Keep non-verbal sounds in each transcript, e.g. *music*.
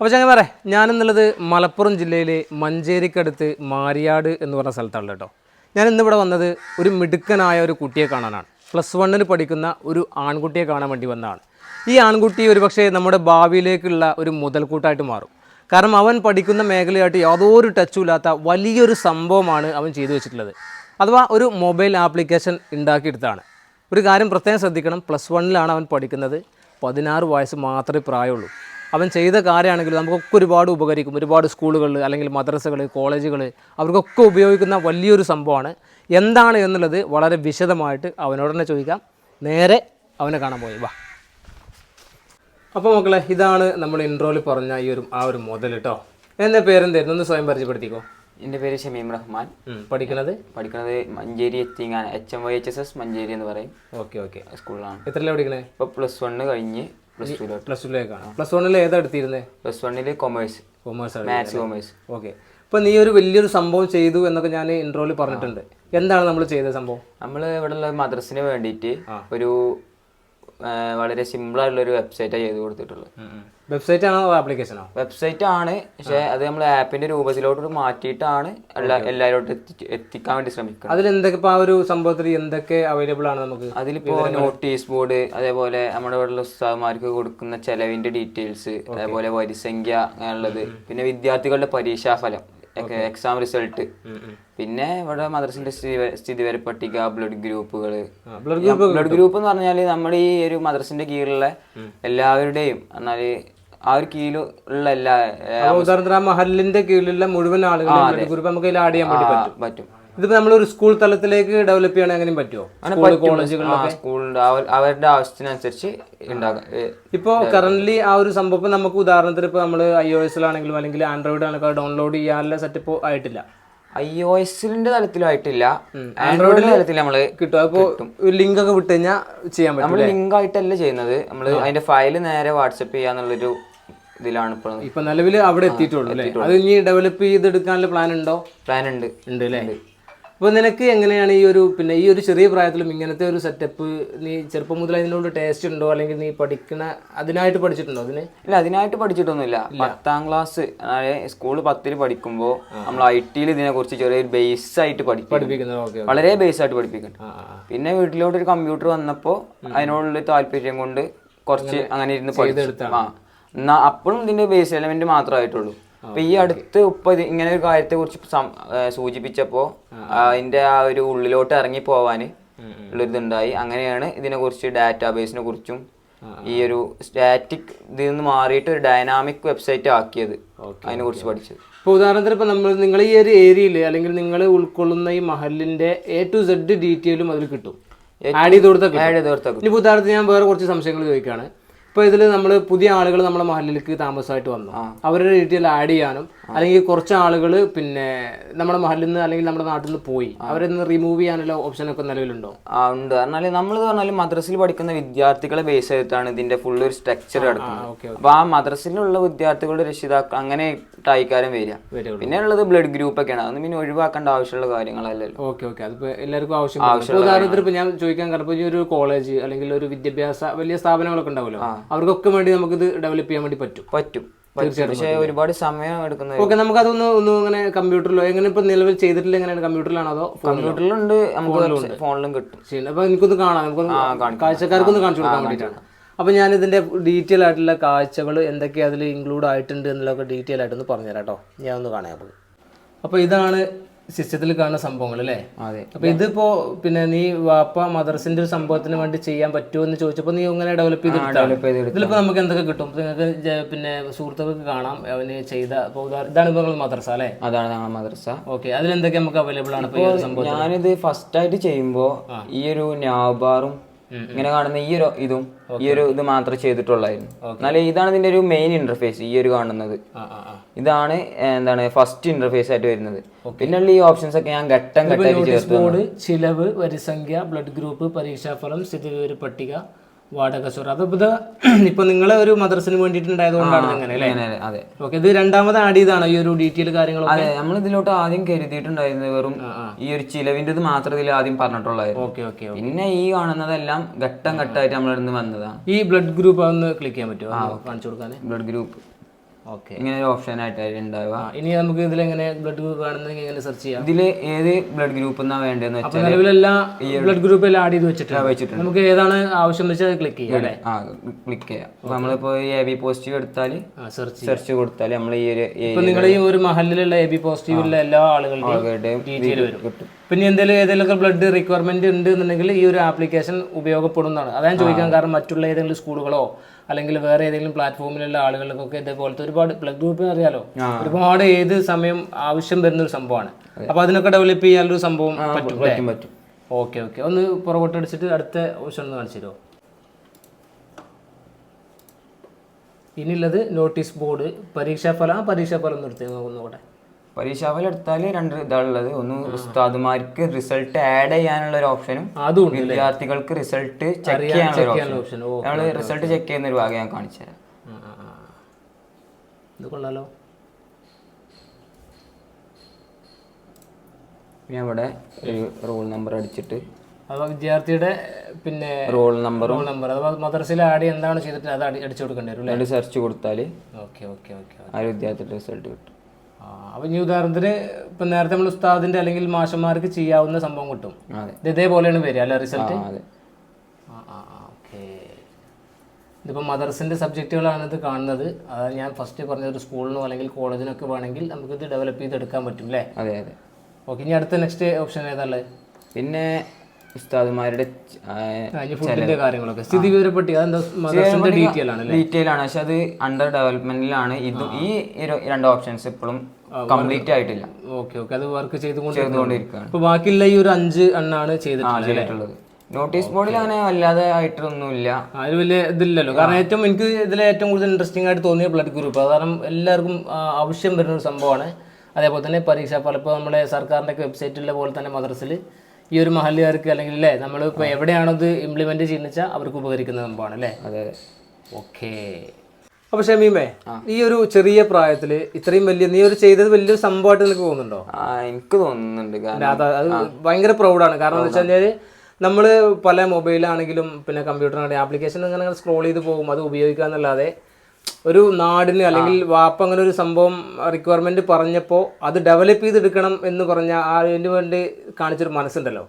അപ്പോൾ ചങ്ങന്മാരെ ഞാനെന്നുള്ളത് മലപ്പുറം ജില്ലയിലെ മഞ്ചേരിക്കടുത്ത് മാരിയാട് എന്ന് പറഞ്ഞ സ്ഥലത്താണ് കേട്ടോ. ഞാൻ ഇന്നിവിടെ വന്നത് ഒരു മിടുക്കനായ ഒരു കുട്ടിയെ കാണാനാണ്. പ്ലസ് വണ്ണിന് പഠിക്കുന്ന ഒരു ആൺകുട്ടിയെ കാണാൻ വേണ്ടി വന്നതാണ്. ഈ ആൺകുട്ടി ഒരുപക്ഷെ നമ്മുടെ ഭാവിയിലേക്കുള്ള ഒരു മുതൽക്കൂട്ടായിട്ട് മാറും. കാരണം അവൻ പഠിക്കുന്ന മേഖലയായിട്ട് യാതൊരു ടച്ചും ഇല്ലാത്ത വലിയൊരു സംഭവമാണ് അവൻ ചെയ്തു വെച്ചിട്ടുള്ളത്. അഥവാ ഒരു മൊബൈൽ ആപ്ലിക്കേഷൻ ഉണ്ടാക്കിയെടുത്താണ് ഒരു കാര്യം പ്രത്യേകം ശ്രദ്ധിക്കണം പ്ലസ് വണ്ണിലാണ് അവൻ പഠിക്കുന്നത്. പതിനാറ് വയസ്സ് മാത്രമേ പ്രായമുള്ളൂ. അവൻ ചെയ്ത കാര്യമാണെങ്കിൽ നമുക്കൊക്കെ ഒരുപാട് ഉപകരിക്കും. ഒരുപാട് സ്കൂളുകൾ അല്ലെങ്കിൽ മദ്രസകൾ കോളേജുകൾ അവർക്കൊക്കെ ഉപയോഗിക്കുന്ന വലിയൊരു സംഭവമാണ്. എന്താണ് എന്നുള്ളത് വളരെ വിശദമായിട്ട് അവനോട് തന്നെ ചോദിക്കാം. നേരെ അവനെ കാണാൻ പോയി. വാ. അപ്പോൾ മക്കളെ ഇതാണ് നമ്മൾ ഇൻട്രോയിൽ പറഞ്ഞ ഈ ഒരു ആ ഒരു മുതൽ കേട്ടോ എന്റെ പേരെന്തായിരുന്നു? ഒന്ന് സ്വയം പരിചയപ്പെടുത്തിക്കോ. എന്റെ പേര് ഷമീം റഹ്മാൻ. പഠിക്കുന്നത് പഠിക്കണത്? പഠിക്കുന്നത് Manjeri എത്തിങ്ങാൻ H M Y H S S Manjeri എന്ന് പറയും. Okay okay. സ്കൂളിലാണ്. എത്രയാണ് പഠിക്കണേ? ഇപ്പോൾ പ്ലസ് വണ്ണ് കഴിഞ്ഞ് പ്ലസ് ടുവിലേക്കാണ് പ്ലസ് വണ്ണിൽ ഏതാ എടുത്തിരുന്നത് പ്ലസ് വണ്ണിൽ കൊമേഴ്സ് കൊമേഴ്സ് ആണ് മാത്സ് കൊമേഴ്സ് ഓക്കെ ഇപ്പൊ നീ ഒരു വലിയൊരു സംഭവം ചെയ്തു എന്നൊക്കെ ഞാൻ ഇൻട്രോയിൽ പറഞ്ഞിട്ടുണ്ട്. എന്താണ് നമ്മൾ ചെയ്ത സംഭവം? നമ്മൾ ഇവിടെയുള്ള മദ്രസിന് വേണ്ടിയിട്ട് ഒരു ആ, സിമ്പിൾ ആയിട്ടുള്ള ഒരു വെബ്സൈറ്റാണ് ചെയ്ത് കൊടുത്തിട്ടുള്ളത്. വെബ്സൈറ്റ് ആണോ ആപ്ലിക്കേഷനോ വെബ്സൈറ്റ് ആണ്? പക്ഷേ അത് നമ്മൾ ആപ്പിന്റെ രൂപത്തിലോട്ട് മാറ്റിയിട്ടാണ് എല്ലാ എല്ലാവരോട്ടും എത്തിക്കാൻ വേണ്ടി ശ്രമിക്കുന്നത്. അതിൽ എന്തൊക്കെ ഇപ്പോൾ ആ ഒരു സംഭവത്തിൽ എന്തൊക്കെ അവൈലബിൾ ആണ് നമുക്ക് അതിലിപ്പോ നോട്ടീസ് ബോർഡ് അതേപോലെ നമ്മുടെ ഇവിടെയുള്ള ഉസ്താദ്മാർക്ക് കൊടുക്കുന്ന ചെലവിന്റെ ഡീറ്റെയിൽസ് അതേപോലെ വരിസംഖ്യ അങ്ങനെയുള്ളത്. പിന്നെ വിദ്യാർത്ഥികളുടെ പരീക്ഷാഫലം എക്സാം റിസൾട്ട് പിന്നെ ഇവിടെ മദ്രസിന്റെ സ്ഥിതി- വരെ പട്ടിക ബ്ലഡ് ഗ്രൂപ്പുകൾ ബ്ലഡ് ഗ്രൂപ്പ് എന്ന് പറഞ്ഞാൽ നമ്മൾ ഈ ഒരു മദ്രസിന്റെ കീഴിലുള്ള എല്ലാവരുടെയും എന്നാൽ ആ ഒരു എല്ലാ അപ്പോൾ ഉദാഹരണത്തിന് ആ മഹലിന്റെ കീഴിലുള്ള മുഴുവൻ ആളുകളും ഗ്രൂപ്പ് നമുക്ക് ആഡ് ചെയ്യാൻ പറ്റും. ഇതിപ്പോ നമ്മൾ ഒരു സ്കൂൾ തലത്തിലേക്ക് ഡെവലപ്പ് ചെയ്യണേ അങ്ങനെയും പറ്റുമോ സ്കൂൾ അവരുടെ ആവശ്യത്തിനനുസരിച്ച് ഇപ്പോൾ കറന്റ് ആ ഒരു സംഭവം ഇപ്പൊ നമുക്ക് ഉദാഹരണത്തിന് ഇപ്പോൾ നമ്മൾ ഐ ഒ എസിലാണെങ്കിലും അല്ലെങ്കിൽ ആൻഡ്രോയിഡ് ആണെങ്കിലും ഡൗൺലോഡ് ചെയ്യാനുള്ള സെറ്റപ്പ് ആയിട്ടില്ല. ഐ ഒ എസിന്റെ തലത്തിലായിട്ടില്ല ആൻഡ്രോയിഡിന്റെ തലത്തിൽ നമ്മൾ കിട്ടും. അപ്പോൾ ഒരു ലിങ്ക് ഒക്കെ വിട്ട് കഴിഞ്ഞാൽ ചെയ്യാൻ പറ്റും നമ്മൾ ലിങ്ക് ആയിട്ടല്ല ചെയ്യുന്നത്. നമ്മൾ അതിന്റെ ഫയൽ നേരെ വാട്സപ്പ് ചെയ്യാന്നുള്ളൊരു ഇതിലാണ് ഇപ്പോൾ ഇപ്പൊ നിലവിൽ അവിടെ എത്തിയിട്ടുള്ളൂ അത് ഇനി ഡെവലപ്പ് ചെയ്തെടുക്കാനുള്ള പ്ലാൻ ഉണ്ടോ? പ്ലാൻ ഉണ്ട്. ഉണ്ട് അല്ലേ? അപ്പോൾ നിനക്ക് എങ്ങനെയാണ് ഈ ഒരു പിന്നെ ഈ ഒരു ചെറിയ പ്രായത്തിലും ഇങ്ങനത്തെ ഒരു സെറ്റപ്പ് നീ ചെറുപ്പം മുതൽ അതിനോട് ടേസ്റ്റ് ഉണ്ടോ? അല്ലെങ്കിൽ നീ പഠിക്കണ അതിനായിട്ട് പഠിച്ചിട്ടുണ്ടോ അതിന്? ഇല്ല അതിനായിട്ട് പഠിച്ചിട്ടൊന്നുമില്ല. പത്താം ക്ലാസ് അതായത് സ്കൂൾ പത്തിൽ പഠിക്കുമ്പോൾ നമ്മൾ ഐ ടിയിൽ ഇതിനെ കുറിച്ച് ചെറിയൊരു ബേസ് ആയിട്ട് പഠിക്കും പഠിപ്പിക്കുന്നത് ഓക്കെ വളരെ ബേസ് ആയിട്ട് ആ പിന്നെ വീട്ടിലോട്ട് ഒരു കമ്പ്യൂട്ടർ വന്നപ്പോൾ അതിനോടുള്ള താല്പര്യം കൊണ്ട് കുറച്ച് അങ്ങനെ ഇരുന്ന് പഠിച്ചെടുത്താണ് എന്നാൽ എന്നാ അപ്പോഴും ഇതിന്റെ ബേസ് എലമെന്റ് മാത്രമായിട്ടുള്ളൂ. അപ്പൊ ഈ അടുത്ത് ഇപ്പൊ ഇങ്ങനെ ഒരു കാര്യത്തെ കുറിച്ച് സൂചിപ്പിച്ചപ്പോ അതിന്റെ ആ ഒരു ഉള്ളിലോട്ട് ഇറങ്ങി പോവാന് ഉള്ളൊരിതുണ്ടായി. അങ്ങനെയാണ് ഇതിനെ കുറിച്ച് ഡാറ്റാബേസിനെ കുറിച്ചും ഈ ഒരു സ്റ്റാറ്റിക് ഇതിൽ നിന്ന് മാറിയിട്ട് ഒരു ഡൈനാമിക് വെബ്സൈറ്റ് ആക്കിയത് അതിനെ കുറിച്ച് പഠിച്ചത്. ഇപ്പോൾ ഉദാഹരണത്തിന് ഇപ്പോൾ നമ്മൾ നിങ്ങൾ ഈ ഒരു ഏരിയയിൽ അല്ലെങ്കിൽ നിങ്ങൾ ഉൾക്കൊള്ളുന്ന ഈ മഹലിന്റെ എ ടു സെഡ് ഡീറ്റെയിലും അതിൽ കിട്ടും. ആഡ് ചെയ്ത് കൊടുത്ത ആഡ് ചെയ്ത് കൊടുത്ത ഇനി ഉദാഹരണത്തിന് ഞാൻ വേറെ കുറച്ച് സംശയങ്ങൾ ചോദിക്കുകയാണ് ഇപ്പോൾ ഇതിൽ നമ്മൾ പുതിയ ആളുകൾ നമ്മുടെ മഹലിലേക്ക് താമസമായിട്ട് വന്നു. അവരുടെ ഡീറ്റെയിൽ ആഡ് ചെയ്യാനും അല്ലെങ്കിൽ കുറച്ച് ആളുകൾ പിന്നെ നമ്മുടെ മഹലിൽ നിന്ന് അല്ലെങ്കിൽ നമ്മുടെ നാട്ടിൽ നിന്ന് പോയി. അവരെ നിന്ന് റിമൂവ് ചെയ്യാനുള്ള ഓപ്ഷൻ ഒക്കെ നിലവിലുണ്ടോ? ആ ഉണ്ട്. എന്നാലും നമ്മൾ പറഞ്ഞാലും മദ്രസിൽ പഠിക്കുന്ന വിദ്യാർത്ഥികളെ ബേസ് ചെയ്തിട്ടാണ് ഇതിന്റെ ഫുൾ ഒരു സ്ട്രക്ചർ കിടക്കുന്നത് ഓക്കെ അപ്പൊ ആ മദ്രസിലുള്ള വിദ്യാർത്ഥികളുടെ രക്ഷിതാക്കൾ അങ്ങനെ ടായിക്കാരം വരിക. പിന്നെ ഉള്ളത് ബ്ലഡ് ഗ്രൂപ്പ് ഒക്കെയാണ്. അതൊന്നും പിന്നെ ഒഴിവാക്കേണ്ട ആവശ്യമുള്ള കാര്യങ്ങളല്ലല്ലോ. ഓക്കെ ഓക്കെ അതിപ്പോ എല്ലാവർക്കും ആവശ്യം ഉദാഹരണത്തിന് ഇപ്പൊ ഞാൻ ചോദിക്കാൻ കാരണം ഒരു കോളേജ് അല്ലെങ്കിൽ ഒരു വിദ്യാഭ്യാസ വലിയ സ്ഥാപനങ്ങളൊക്കെ ഉണ്ടാവുമല്ലോ. അവർക്കൊക്കെ വേണ്ടി നമുക്ക് ഇത് ഡെവലപ്പ് ചെയ്യാൻ വേണ്ടി പറ്റും. പറ്റും. പക്ഷെ ഒരുപാട് സമയം എടുക്കുന്നത് ഓക്കെ നമുക്ക് അതൊന്ന് ഒന്ന് ഇങ്ങനെ കമ്പ്യൂട്ടറിലോ എങ്ങനെ ഇപ്പൊ നിലവിൽ ചെയ്തിട്ടില്ല എങ്ങനെയാണ്? കമ്പ്യൂട്ടറിലാണോ അതോ കമ്പ്യൂട്ടറിലുണ്ട് നമുക്ക് ഫോണിലും കിട്ടും. ചെയ്യുന്നത് അപ്പൊ എനിക്കൊന്ന് കാണാം. നമുക്കൊന്ന് കാഴ്ചക്കാർക്കൊന്ന് കാണിച്ചു കൊടുക്കാൻ വേണ്ടിയിട്ടാണ്. അപ്പൊ ഞാൻ ഇതിന്റെ ഡീറ്റെയിൽ ആയിട്ടുള്ള കാഴ്ചകൾ എന്തൊക്കെ അതിൽ ഇൻക്ലൂഡ് ആയിട്ടുണ്ട് എന്നുള്ളതൊക്കെ ഡീറ്റെയിൽ ആയിട്ടൊന്ന് പറഞ്ഞുതരാം കേട്ടോ. ഞാൻ ഒന്ന് കാണാം. അപ്പൊ അപ്പോൾ ഇതാണ് സിസ്റ്റത്തിൽ കാണുന്ന സംഭവങ്ങൾ അല്ലേ? അതെ. അപ്പൊ ഇതിപ്പോ പിന്നെ നീ വാപ്പ മദർസിന്റെ ഒരു സംഭവത്തിന് വേണ്ടി ചെയ്യാൻ പറ്റുമോ എന്ന് ചോദിച്ചപ്പോൾ നീ ഇങ്ങനെ ഡെവലപ്പ് ചെയ്ത് ഇതിലിപ്പോ നമുക്ക് എന്തൊക്കെ കിട്ടും? നിങ്ങൾക്ക് പിന്നെ സുഹൃത്തുക്കൾക്ക് കാണാം അവന് ചെയ്ത ഇതാണ് ഇപ്പൊ മദർസ അല്ലേ? അതാണ് ഞങ്ങൾ മദ്രസ. ഓക്കെ. അതിലെന്തൊക്കെ നമുക്ക് അവൈലബിൾ ആണ് ഞാനിത് ഫസ്റ്റ് ആയിട്ട് ചെയ്യുമ്പോ ഈ ഒരു നാബാറും ഇങ്ങനെ കാണുന്ന ഈ ഒരു ഇതും ഈ ഒരു ഇത് മാത്രം ചെയ്തിട്ടുള്ളായിരുന്നു. എന്നാലും ഇതാണ് ഇതിന്റെ ഒരു മെയിൻ ഇന്റർഫേസ് ഈ ഒരു കാണുന്നത്. ഇതാണ് എന്താണ് ഫസ്റ്റ് ഇന്റർഫേസ് ആയിട്ട് വരുന്നത്. പിന്നെയുള്ള ഈ ഓപ്ഷൻസ് ഒക്കെ ഞാൻ ഘട്ടം ഘട്ടമായിട്ട് ചേർത്ത് ചിലവ് വരിസംഖ്യ ബ്ലഡ് ഗ്രൂപ്പ് പരീക്ഷാഫലം സ്ഥിതിവിവര പട്ടിക വാടക സ്റ്റോർ അത് ഇത് *clears throat* ഇപ്പൊ നിങ്ങളെ ഒരു മദ്രസിന് വേണ്ടിയിട്ടുണ്ടായതുകൊണ്ടാണ് അങ്ങനെ അല്ലേ? അതെ. ഓക്കെ ഇത് രണ്ടാമത് ആഡ് ചെയ്താണോ ഈ ഒരു ഡീറ്റെയിൽ കാര്യങ്ങളൊക്കെ? അതെ നമ്മൾ ഇതിലോട്ട് ആദ്യം കരുതിയിട്ടുണ്ടായിരുന്നത് വെറും ഈ ഒരു ചിലവിന്റെ മാത്രം ഇതിൽ ആദ്യം പറഞ്ഞിട്ടുള്ളായിരുന്നു ഓക്കെ ഓക്കെ പിന്നെ ഈ കാണുന്നതെല്ലാം ഘട്ടം ഘട്ടമായിട്ട് നമ്മളിടുന്ന് വന്നതാണ് ഈ ബ്ലഡ് ഗ്രൂപ്പ് ഒന്ന് ക്ലിക്ക് ചെയ്യാൻ പറ്റുമോ? കാണിച്ചു കൊടുക്കാൻ ബ്ലഡ് ഗ്രൂപ്പ് ഇങ്ങനെ ഒരു ഓപ്ഷൻ ആയിട്ടായിരിക്കും ഉണ്ടാവുക. ഇനി നമുക്ക് ഇതിൽ എങ്ങനെ ബ്ലഡ് ഗ്രൂപ്പ് വേണമെന്നെങ്കിൽ എങ്ങനെ സെർച്ച് ചെയ്യാം? ഇതിൽ ഏത് ബ്ലഡ് ഗ്രൂപ്പ് എന്നാ വേണ്ടതെന്ന് വെച്ചാൽ നിലവിലെല്ലാ ബ്ലഡ് ഗ്രൂപ്പ് എല്ലാം ആഡ് ചെയ്ത് വെച്ചിട്ടുണ്ട്. വെച്ചിട്ടുണ്ട്. നമുക്ക് ഏതാണ് ആവശ്യം വെച്ചാൽ ക്ലിക്ക് ചെയ്യാം അല്ലേ? ആ ക്ലിക്ക് ചെയ്യാം. നമ്മളിപ്പോ എ ബി പോസിറ്റീവ് എടുത്താൽ സെർച്ച് സെർച്ച് കൊടുത്താൽ നമ്മൾ ഈ ഒരു ഇപ്പൊ നിങ്ങളുടെ ഈ ഒരു മഹലിലുള്ള എ ബി പോസിറ്റീവുള്ള എല്ലാ ആളുകളുടെയും ഡീറ്റെയിൽ വരും. പിന്നെ എന്തെങ്കിലും ഏതെങ്കിലും ബ്ലഡ് റിക്വയർമെന്റ് ഉണ്ട് എന്നുണ്ടെങ്കിൽ ഈ ഒരു ആപ്ലിക്കേഷൻ ഉപയോഗപ്പെടുന്നതാണ്. അതാ ഞാൻ ചോദിക്കാൻ കാരണം മറ്റുള്ള ഏതെങ്കിലും സ്കൂളുകളോ അല്ലെങ്കിൽ വേറെ ഏതെങ്കിലും പ്ലാറ്റ്ഫോമിലുള്ള ആളുകൾക്കൊക്കെ ഇതേപോലത്തെ ഒരുപാട് പ്ലഗ് ഗ്രൂപ്പ് അറിയാലോ ഒരുപാട് ഏത് സമയം ആവശ്യം വരുന്ന ഒരു സംഭവമാണ്. അപ്പൊ അതിനൊക്കെ ഡെവലപ്പ് ചെയ്യാനൊരു സംഭവം പറ്റും പറ്റും ഓക്കെ ഓക്കെ. ഒന്ന് പുറകോട്ടടിച്ചിട്ട് അടുത്ത ഓപ്ഷൻ ഒന്ന് കാണിച്ചു തരുമോ ഇനിയുള്ളത് നോട്ടീസ് ബോർഡ് പരീക്ഷാഫലം ആ പരീക്ഷാഫലം നിർത്തി നോക്കുന്നോട്ടെ പരീക്ഷാഫലം എടുത്താൽ രണ്ട് ഇതാണുള്ളത്. ഒന്ന് ഉസ്താദുമാർക്ക് റിസൾട്ട് ആഡ് ചെയ്യാനുള്ള ഒരു ഓപ്ഷനും വിദ്യാർത്ഥികൾക്ക് റിസൾട്ട് ചെക്ക് ചെയ്യാനുള്ള ഒരു ഓപ്ഷൻ റിസൾട്ട് ചെക്ക് ചെയ്യുന്ന ഒരു ഭാഗം ഞാൻ കാണിച്ചു തരാം. ഇത് കൊള്ളാലോ. ഞാൻ ഇവിടെ ഒരു റോൾ നമ്പർ അടിച്ചിട്ട്. അഥവാ വിദ്യാർത്ഥിയുടെ പിന്നെ റോൾ നമ്പർ റോൾ നമ്പർ അഥവാ മദ്രസയിൽ ആഡ് എന്താണ് ചെയ്തിട്ട് അത് അടി- അടിച്ചു കൊടുക്കേണ്ടി വരും സെർച്ച് കൊടുത്താൽ ഓക്കെ ഓക്കെ ഓക്കെ ആ വിദ്യാർത്ഥിയുടെ റിസൾട്ട് കിട്ടും. അപ്പം ഇനി ഉദാഹരണത്തിന് ഇപ്പം നേരത്തെ നമ്മൾ ഉസ്താദിന്റെ അല്ലെങ്കിൽ മാഷന്മാർക്ക് ചെയ്യാവുന്ന സംഭവം കിട്ടും. അതെ. ഇത് ഇതേപോലെയാണ് വരിക അല്ല റിസൾട്ട് ആ, അതെ. ആ ആ ഓക്കെ ഇതിപ്പോൾ മദർസിന്റെ സബ്ജക്റ്റുകളാണ് ഇത് കാണുന്നത്. അതായത് ഞാൻ ഫസ്റ്റ് പറഞ്ഞ ഒരു സ്കൂളിനോ അല്ലെങ്കിൽ കോളേജിനൊക്കെ വേണമെങ്കിൽ നമുക്കിത് ഡെവലപ്പ് ചെയ്തെടുക്കാൻ പറ്റും അല്ലേ? അതെ അതെ. ഓക്കെ ഇനി അടുത്ത നെക്സ്റ്റ് ഓപ്ഷൻ ഏതാണ് പിന്നെ ഉസ്താദുമാരുടെ ആ, കാര്യങ്ങളൊക്കെ. സ്ഥിതി വിവരപ്പെട്ടി അതെന്താ ഡീറ്റെയിൽ ആണ് ഡീറ്റെയിൽ ആണ്. പക്ഷെ അത് അണ്ടർ ഡെവലപ്മെന്റിലാണ് ഇത് ഈ രണ്ട് ഓപ്ഷൻസ് ഇപ്പോഴും കംപ്ലീറ്റ് ആയിട്ടില്ല. ഓക്കെ ഓക്കെ അത് വർക്ക് ചെയ്തുകൊണ്ട് ചെയ്തുകൊണ്ടിരിക്കുകയാണ്. ഇപ്പൊ ബാക്കിയുള്ള ഈ ഒരു അഞ്ച് എണ്ണാണ് ചെയ്തിട്ടുള്ളത് നോട്ടീസ് ബോർഡിൽ അങ്ങനെ വല്ലാതെ ആയിട്ടൊന്നുമില്ല. അതിൽ വലിയ ഇതില്ലല്ലോ. കാരണം ഏറ്റവും എനിക്ക് ഇതിൽ ഏറ്റവും കൂടുതൽ ഇൻട്രസ്റ്റിംഗ് ആയിട്ട് തോന്നിയ ബ്ലഡ് ഗ്രൂപ്പ് കാരണം എല്ലാവർക്കും ആവശ്യം വരുന്ന ഒരു സംഭവമാണ്. അതേപോലെ തന്നെ പരീക്ഷാ ഫലം. ഇപ്പോൾ നമ്മുടെ സർക്കാരിന്റെ വെബ്സൈറ്റിലെ പോലെ തന്നെ മദ്രസിൽ ഈ ഒരു മഹല്ലുകാർക്ക് അല്ലെങ്കിൽ അല്ലേ നമ്മൾ ഇപ്പോൾ എവിടെയാണോ ഇത് ഇംപ്ലിമെന്റ് ചെയ്യുന്നത് വെച്ചാൽ അവർക്ക് ഉപകരിക്കുന്ന സംഭവമാണ് അല്ലേ അതെ ഓക്കെ അപ്പൊ ഷമീമേ ഈ ഒരു ചെറിയ പ്രായത്തിൽ ഇത്രയും വലിയ നീ ഒരു ചെയ്തത് വലിയൊരു സംഭവമായിട്ട് നിനക്ക് തോന്നുന്നുണ്ടോ? എനിക്ക് തോന്നുന്നുണ്ട് അത് ഭയങ്കര പ്രൗഡാണ് കാരണം എന്ന് വെച്ചാൽ നമ്മൾ പല മൊബൈലാണെങ്കിലും പിന്നെ കമ്പ്യൂട്ടറാണെങ്കിലും ആപ്ലിക്കേഷൻ അങ്ങനെ സ്ക്രോൾ ചെയ്ത് പോകും. അത് ഉപയോഗിക്കുക എന്നല്ലാതെ ഒരു നാടിന് അല്ലെങ്കിൽ വാപ്പ അങ്ങനെ ഒരു സംഭവം റിക്വയർമെന്റ് പറഞ്ഞപ്പോൾ അത് ഡെവലപ്പ് ചെയ്തെടുക്കണം എന്ന് പറഞ്ഞ ആ അതിന് വേണ്ടി കാണിച്ചൊരു മനസ്സുണ്ടല്ലോ.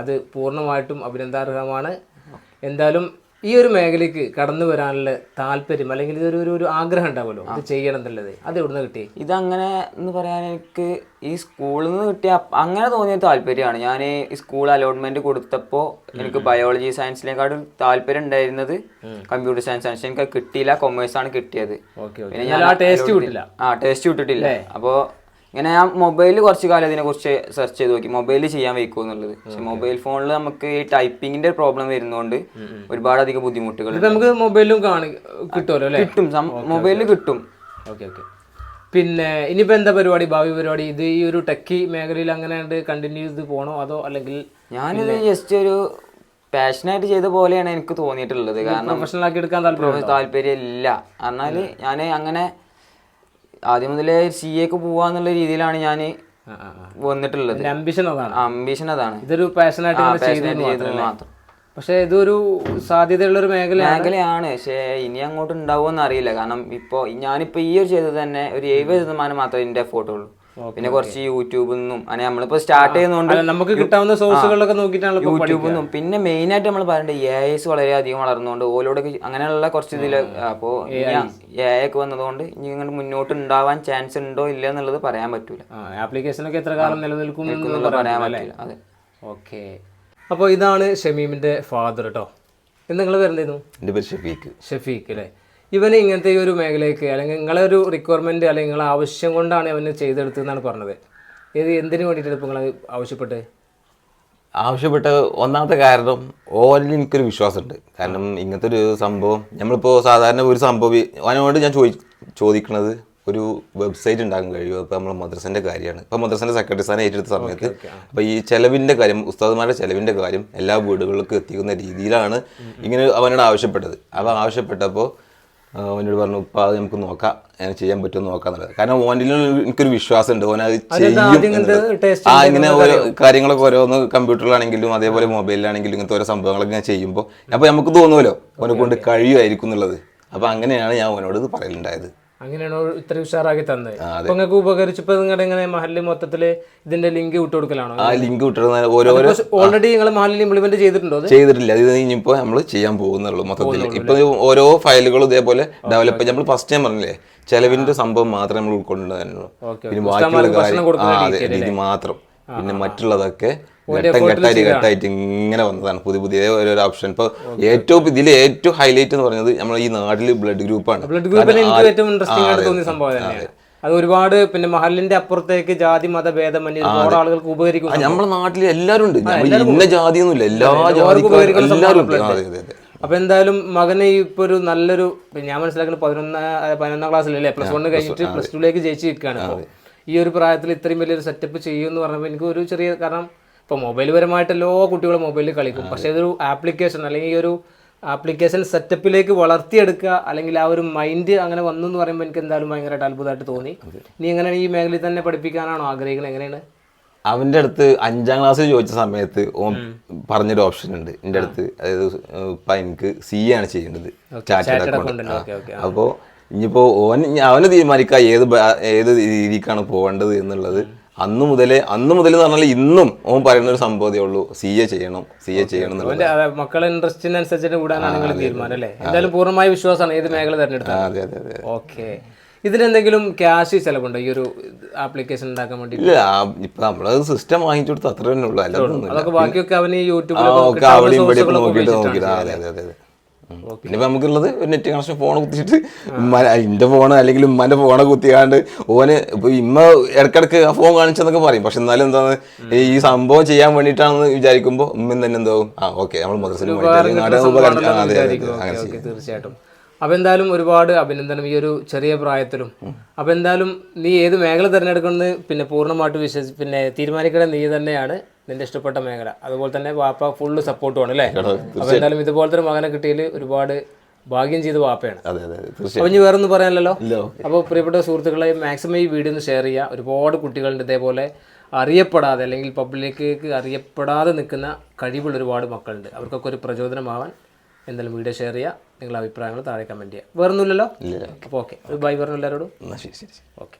അത് പൂർണമായിട്ടും അഭിനന്ദാർഹമാണ്. എന്തായാലും ഈ ഒരു മേഖലയ്ക്ക് കടന്നു വരാനുള്ള താല്പര്യം അല്ലെങ്കിൽ ഇതൊരു ഒരു- ഒരു ആഗ്രഹം ഉണ്ടാവുമല്ലോ? ഇത് ചെയ്യണം എന്നുള്ളത്. അത് എവിടുന്ന് കിട്ടി? ഇതങ്ങനെ എന്ന് പറയാൻ എനിക്ക് ഈ സ്കൂളിൽ നിന്ന് കിട്ടിയ അങ്ങനെ തോന്നിയ താല്പര്യമാണ്. ഞാൻ ഈ സ്കൂൾ അലോട്ട്മെന്റ് കൊടുത്തപ്പോൾ എനിക്ക് ബയോളജി സയൻസിനെക്കാളും താല്പര്യം ഉണ്ടായിരുന്നത് കമ്പ്യൂട്ടർ സയൻസ് ആണ്. എനിക്ക് കിട്ടിയില്ല. കൊമേഴ്സ് ആണ് കിട്ടിയത്. Okay okay. പിന്നെ ഞാൻ ആ ടേസ്റ്റ് കിട്ടില്ല ആ ടേസ്റ്റ് വിട്ടിട്ടില്ല. അപ്പോൾ ഇങ്ങനെ ഞാൻ മൊബൈലിൽ കുറച്ച് കാലം ഇതിനെ കുറിച്ച് സെർച്ച് ചെയ്ത് നോക്കി. മൊബൈലിൽ ചെയ്യാൻ വയ്ക്കുമോ എന്നുള്ളത്. പക്ഷെ മൊബൈൽ ഫോണിൽ നമുക്ക് ഈ ടൈപ്പിങ്ങിന്റെ പ്രോബ്ലം വരുന്നതുകൊണ്ട് ഒരുപാട് അധികം ബുദ്ധിമുട്ടുകൾ നമുക്ക് മൊബൈലും കിട്ടുമല്ലോ അല്ലേ? കിട്ടും. മൊബൈലിൽ കിട്ടും. ഓക്കെ ഓക്കെ പിന്നെ ഇനിയിപ്പോ എന്താ പരിപാടി? ഭാവി പരിപാടി? ഇത് ഈ ഒരു ടെക്കി മേഖലയിൽ അങ്ങനെ കണ്ടിന്യൂ ചെയ്ത് പോണോ? അതോ അല്ലെങ്കിൽ ഞാനിത് ജസ്റ്റ് ഒരു പാഷനായിട്ട് ചെയ്ത പോലെയാണ് എനിക്ക് തോന്നിയിട്ടുള്ളത്. കാരണം പ്രൊഫഷണൽ ആക്കി എടുക്കാൻ താല്പര്യം താല്പര്യം ഇല്ല. എന്നാൽ ഞാൻ അങ്ങനെ ആദ്യം മുതലേ സി എക്ക് പോവാന്നുള്ള രീതിയിലാണ് ഞാൻ വന്നിട്ടുള്ളത്. അംബിഷൻ അതാണ്. അംബിഷൻ അതാണ്. ഇതൊരു പാഷൻ ആയിട്ട് ചെയ്തു? മാത്രം. പക്ഷേ ഇതൊരു സാധ്യതയുള്ള ഒരു മേഖല മേഖലയാണ്. പക്ഷേ ഇനി അങ്ങോട്ട് ഉണ്ടാവുമെന്ന് അറിയില്ല. കാരണം ഇപ്പോൾ ഞാനിപ്പോൾ ഈ ഒരു ചെയ്തത് തന്നെ ഒരു എഴുപത് ശതമാനം മാത്രമേ എന്റെ ഫോട്ടോ ഉള്ളൂ. പിന്നെ കുറച്ച് യൂട്യൂബിൽ നിന്നും അങ്ങനെ നമ്മളിപ്പോ സ്റ്റാർട്ട് ചെയ്യുന്നതുകൊണ്ട് നമുക്ക് കിട്ടാവുന്ന സോഴ്സുകളൊക്കെ നോക്കിയിട്ടാണ് ഇപ്പൊ യൂട്യൂബിൽ നിന്നും പിന്നെ മെയിൻ ആയിട്ട് നമ്മൾ പറയുന്നത് എ ഐസ് വളരെയധികം വളർന്നുകൊണ്ട് ഓലോടെ അങ്ങനെയുള്ള കുറച്ച് ഇതിൽ അപ്പോ എ ഐ ഒക്കെ വന്നതുകൊണ്ട് ഇനി ഇങ്ങോട്ട് മുന്നോട്ട് ഉണ്ടാവാൻ ചാൻസ് ഉണ്ടോ ഇല്ല എന്നുള്ളത് പറയാൻ പറ്റൂല. ആപ്ലിക്കേഷനൊക്കെ എത്ര കാലം നിലനിൽക്കും പറയാൻ പറ്റില്ല അതെ. ഓക്കെ അപ്പോൾ ഇതാണ് ഷമീമിന്റെ ഫാദർ കേട്ടോ നിങ്ങൾ വരുന്നതായിരുന്നു എന്റെ പേര് ഷഫീഖ്. ഷഫീഖ് അല്ലേ? ഇവന് ഇങ്ങനത്തെ ഈ ഒരു മേഖലയ്ക്ക് അല്ലെങ്കിൽ നിങ്ങളെ ഒരു റിക്വയർമെന്റ് അല്ലെങ്കിൽ നിങ്ങളെ ആവശ്യം കൊണ്ടാണ് അവന് ചെയ്തെടുത്തതെന്നാണ് പറഞ്ഞത്? ഇത് എന്തിനു വേണ്ടിയിട്ടാണ് ഇപ്പോൾ നിങ്ങൾ ആവശ്യപ്പെട്ട് ആവശ്യപ്പെട്ട ഒന്നാമത്തെ കാരണം ഓനിൽ എനിക്കൊരു വിശ്വാസമുണ്ട്. കാരണം ഇങ്ങനത്തെ ഒരു സംഭവം നമ്മളിപ്പോൾ സാധാരണ ഒരു സംഭവം അവനോട് ഞാൻ ചോദി ചോദിക്കുന്നത് ഒരു വെബ്സൈറ്റ് ഉണ്ടാക്കാൻ കഴിയുമോ? അപ്പോൾ നമ്മൾ മദ്രസന്റെ കാര്യമാണ്. ഇപ്പോൾ മദ്രസന്റെ സെക്രട്ടറി സ്ഥാനം ഏറ്റെടുത്ത സമയത്ത് അപ്പോൾ ഈ ചെലവിന്റെ കാര്യം ഉസ്താദുമാരുടെ ചെലവിന്റെ കാര്യം എല്ലാ വീടുകളിലേക്ക് എത്തിക്കുന്ന രീതിയിലാണ് ഇങ്ങനെ അവനോട് ആവശ്യപ്പെട്ടത്. അപ്പോൾ ആവശ്യപ്പെട്ടപ്പോൾ അവനോട് പറഞ്ഞു ഇപ്പൊ അത് നമുക്ക് നോക്കാം. അങ്ങനെ ചെയ്യാൻ പറ്റുമോ നോക്കാം എന്നുള്ളത്. കാരണം ഓനിൽ എനിക്കൊരു വിശ്വാസമുണ്ട്. ഓൻ അത് ചെയ്യും ആ ഇങ്ങനെ ഓരോ കാര്യങ്ങളൊക്കെ ഓരോന്ന് കമ്പ്യൂട്ടറിലാണെങ്കിലും അതേപോലെ മൊബൈലിലാണെങ്കിലും ഇങ്ങനത്തെ ഓരോ സംഭവങ്ങളൊക്കെ ഞാൻ ചെയ്യുമ്പോൾ അപ്പോൾ നമുക്ക് തോന്നുമല്ലോ ഓനെ കൊണ്ട് കഴിയുമായിരിക്കും എന്നുള്ളത്. അപ്പോൾ അങ്ങനെയാണ് ഞാൻ ഓനോട് ഇത് പറയലുണ്ടായത്. അങ്ങനെയാണോ ഇത്ര ഉഷാറാക്കി തന്നത്. നിങ്ങൾക്ക് ഉപകരിച്ചപ്പോ നിങ്ങളുടെ ഇങ്ങനെ മഹലിൽ മൊത്തത്തിൽ ഇതിന്റെ ലിങ്ക് വിട്ടു കൊടുക്കലാണോ ആ ലിങ്ക് വിട്ടിരുന്ന ഓരോരോ ഓൾറെഡി നിങ്ങൾ മഹലിൽ ഇംപ്ലിമെന്റ് ചെയ്തിട്ടുണ്ടോ ചെയ്തിട്ടില്ല. ഇത് ഇനിയിപ്പോ നമ്മൾ ചെയ്യാൻ പോകുന്നുള്ളൂ മൊത്തത്തിൽ ഇപ്പൊ ഓരോ ഫയലുകളും ഇതേപോലെ ഡെവലപ്പ് നമ്മൾ ഫസ്റ്റ് ടൈം പറഞ്ഞില്ലേ ചെലവിന്റെ സംഭവം മാത്രമേ നമ്മൾ ഉൾക്കൊണ്ടുവരുന്നുള്ളൂ പിന്നെ ബാക്കിയുള്ള കാര്യം ആ അതെ രീതി മാത്രം. പിന്നെ മറ്റുള്ളതൊക്കെ ഘട്ടം ഘട്ടമായിട്ട് ഘട്ടമായിട്ട് ഇങ്ങനെ വന്നതാണ്. പുതിയ പുതിയ ഓരോ ഓപ്ഷൻ ഇപ്പൊ ഏറ്റവും ഇതിൽ ഏറ്റവും ഹൈലൈറ്റ് എന്ന് പറഞ്ഞത് നമ്മൾ ഈ നാട്ടിൽ ബ്ലഡ് ഗ്രൂപ്പാണ് ബ്ലഡ് എനിക്ക് ഏറ്റവും ഇൻട്രസ്റ്റിംഗ് ആയിട്ട് തോന്നിയ സംഭവം തന്നെയാണ്. അത് ഒരുപാട് പിന്നെ മഹലിന്റെ അപ്പുറത്തേക്ക് ജാതി മത ഭേദമന്യ ഒരുപാട് ആളുകൾക്ക് ഉപകരിക്കും നമ്മുടെ നാട്ടിൽ എല്ലാവരും ഉണ്ട്. ഇന്ന എല്ലാ എല്ലാവരും അതെ അതെ അതെ. അപ്പൊ എന്തായാലും മകനെ ഇപ്പൊ ഒരു നല്ലൊരു ഞാൻ മനസ്സിലാക്കുന്ന പതിനൊന്ന് പതിനൊന്നാം ക്ലാസ്സിലല്ലേ? പ്ലസ് വൺ കഴിഞ്ഞിട്ട് പ്ലസ് ടുലേക്ക് ജയിച്ചിരിക്കുകയാണ് ഈ ഒരു പ്രായത്തിൽ ഇത്രയും വലിയൊരു സെറ്റപ്പ് ചെയ്യുമെന്ന് പറഞ്ഞപ്പോൾ എനിക്ക് ഒരു ചെറിയ കാരണം ഇപ്പൊ മൊബൈൽ പരമായിട്ട് എല്ലാ കുട്ടികളും മൊബൈലിൽ കളിക്കും. പക്ഷേ ഇതൊരു ആപ്ലിക്കേഷൻ അല്ലെങ്കിൽ ഈ ഒരു ആപ്ലിക്കേഷൻ സെറ്റപ്പിലേക്ക് വളർത്തിയെടുക്കുക അല്ലെങ്കിൽ ആ ഒരു മൈൻഡ് അങ്ങനെ വന്നു എന്ന് പറയുമ്പോൾ എനിക്ക് എന്തായാലും ഭയങ്കരമായിട്ട് അത്ഭുതമായിട്ട് തോന്നി. നീ എങ്ങനെയാണ് ഈ മേഖലയിൽ തന്നെ പഠിപ്പിക്കാനാണോ ആഗ്രഹിക്കുന്നത് എങ്ങനെയാണ്? അവന്റെ അടുത്ത് അഞ്ചാം ക്ലാസ്സിൽ ചോദിച്ച സമയത്ത് ഓൻ പറഞ്ഞൊരു ഓപ്ഷൻ ഉണ്ട്. എന്റെ അടുത്ത് അതായത് ഇപ്പൊ എനിക്ക് സി ആണ് ചെയ്യേണ്ടത്. Chat account. അപ്പോൾ ഇനിയിപ്പോൾ ഓൻ അവന് തീരുമാനിക്കുക ഏത് ഏത് രീതിക്കാണ് പോകേണ്ടത് എന്നുള്ളത്. അന്ന് മുതലേ അന്ന് മുതൽ എന്ന് പറഞ്ഞാൽ ഇന്നും ഓൻ പറയുന്ന ഒരു സംഭവതേ ഉള്ളൂ. സി എ ചെയ്യണം സി എ ചെയ്യണം മക്കളെ ഇൻട്രസ്റ്റിനനുസരിച്ചിട്ട് കൂടാനാണ് നിങ്ങൾ തീരുമാനം അല്ലേ? എന്തായാലും പൂർണമായ വിശ്വാസമാണ് ഏത് മേഖല തിരഞ്ഞെടുത്തത് അതെ അതെ അതെ ഓക്കെ. ഇതിനെന്തെങ്കിലും ക്യാഷ് ചിലവുണ്ടോ? ഈ ഒരു ആപ്ലിക്കേഷൻ ഉണ്ടാക്കാൻ വേണ്ടി ഇല്ല ഇപ്പൊ നമ്മൾ സിസ്റ്റം വാങ്ങിച്ചു കൊടുത്ത് അത്ര തന്നെ ഉള്ളൂ. അതൊക്കെ ബാക്കിയൊക്കെ അവന് യൂട്യൂബിൽ യൂട്യൂബിലൊക്കെ നോക്കിയിട്ട് നോക്കിയിട്ട് അതെ അതെ അതെ. പിന്നെ നമുക്കുള്ളത് ഒരു നെറ്റ് കണക്ഷൻ ഫോൺ കുത്തിച്ചിട്ട് എന്റെ ഫോൺ അല്ലെങ്കിൽ ഉമ്മാന്റെ ഫോണെ കുത്തിയാണ്ട് ഓന് ഇപ്പൊ ഇമ്മ ഇടക്കിടക്ക് ആ ഫോൺ കാണിച്ചെന്നൊക്കെ പറയും. പക്ഷെ എന്നാലും എന്താണ് ഈ സംഭവം ചെയ്യാൻ വേണ്ടിയിട്ടാണെന്ന് വിചാരിക്കുമ്പോ ഉമ്മ തന്നെ എന്താവും ആ ഓക്കെ നമ്മൾ മദ്രസിൽ തീർച്ചയായിട്ടും. അപ്പൊ എന്തായാലും ഒരുപാട് അഭിനന്ദനം ഈ ഒരു ചെറിയ പ്രായത്തിലും. അപ്പൊ എന്തായാലും നീ ഏത് മേഖല തിരഞ്ഞെടുക്കണമെന്ന് പിന്നെ പൂർണമായിട്ട് വിശ്വസി പിന്നെ തീരുമാനിക്കേണ്ടത് നീ തന്നെയാണ്. നിന്റെ ഇഷ്ടപ്പെട്ട മേഖല. അതുപോലെ തന്നെ വാപ്പ ഫുള്ള് സപ്പോർട്ടുമാണ് അല്ലേ? അപ്പൊ എന്തായാലും ഇതുപോലത്തെ ഒരു മകനെ കിട്ടിയതിൽ ഒരുപാട് ഭാഗ്യം ചെയ്ത വാപ്പയാണ്. അപ്പൊ ഇനി വേറെ ഒന്നും പറയാനല്ലോ അപ്പൊ അപ്പോൾ പ്രിയപ്പെട്ട സുഹൃത്തുക്കളെ മാക്സിമം ഈ വീഡിയോ ഒന്ന് ഷെയർ ചെയ്യുക. ഒരുപാട് കുട്ടികളുണ്ട് ഇതേപോലെ അറിയപ്പെടാതെ അല്ലെങ്കിൽ പബ്ലിക്കിലേക്ക് അറിയപ്പെടാതെ നിൽക്കുന്ന കഴിവുള്ള ഒരുപാട് മക്കളുണ്ട്. അവർക്കൊക്കെ ഒരു പ്രചോദനമാവാൻ എന്തായാലും വീഡിയോ ഷെയർ ചെയ്യുക. നിങ്ങളുടെ അഭിപ്രായങ്ങൾ താഴെ കമന്റ് ചെയ്യുക. വേറൊന്നുമില്ലല്ലോ? അപ്പോൾ ഓക്കെ ബൈ പറഞ്ഞു എല്ലാവരോടും. ഓക്കെ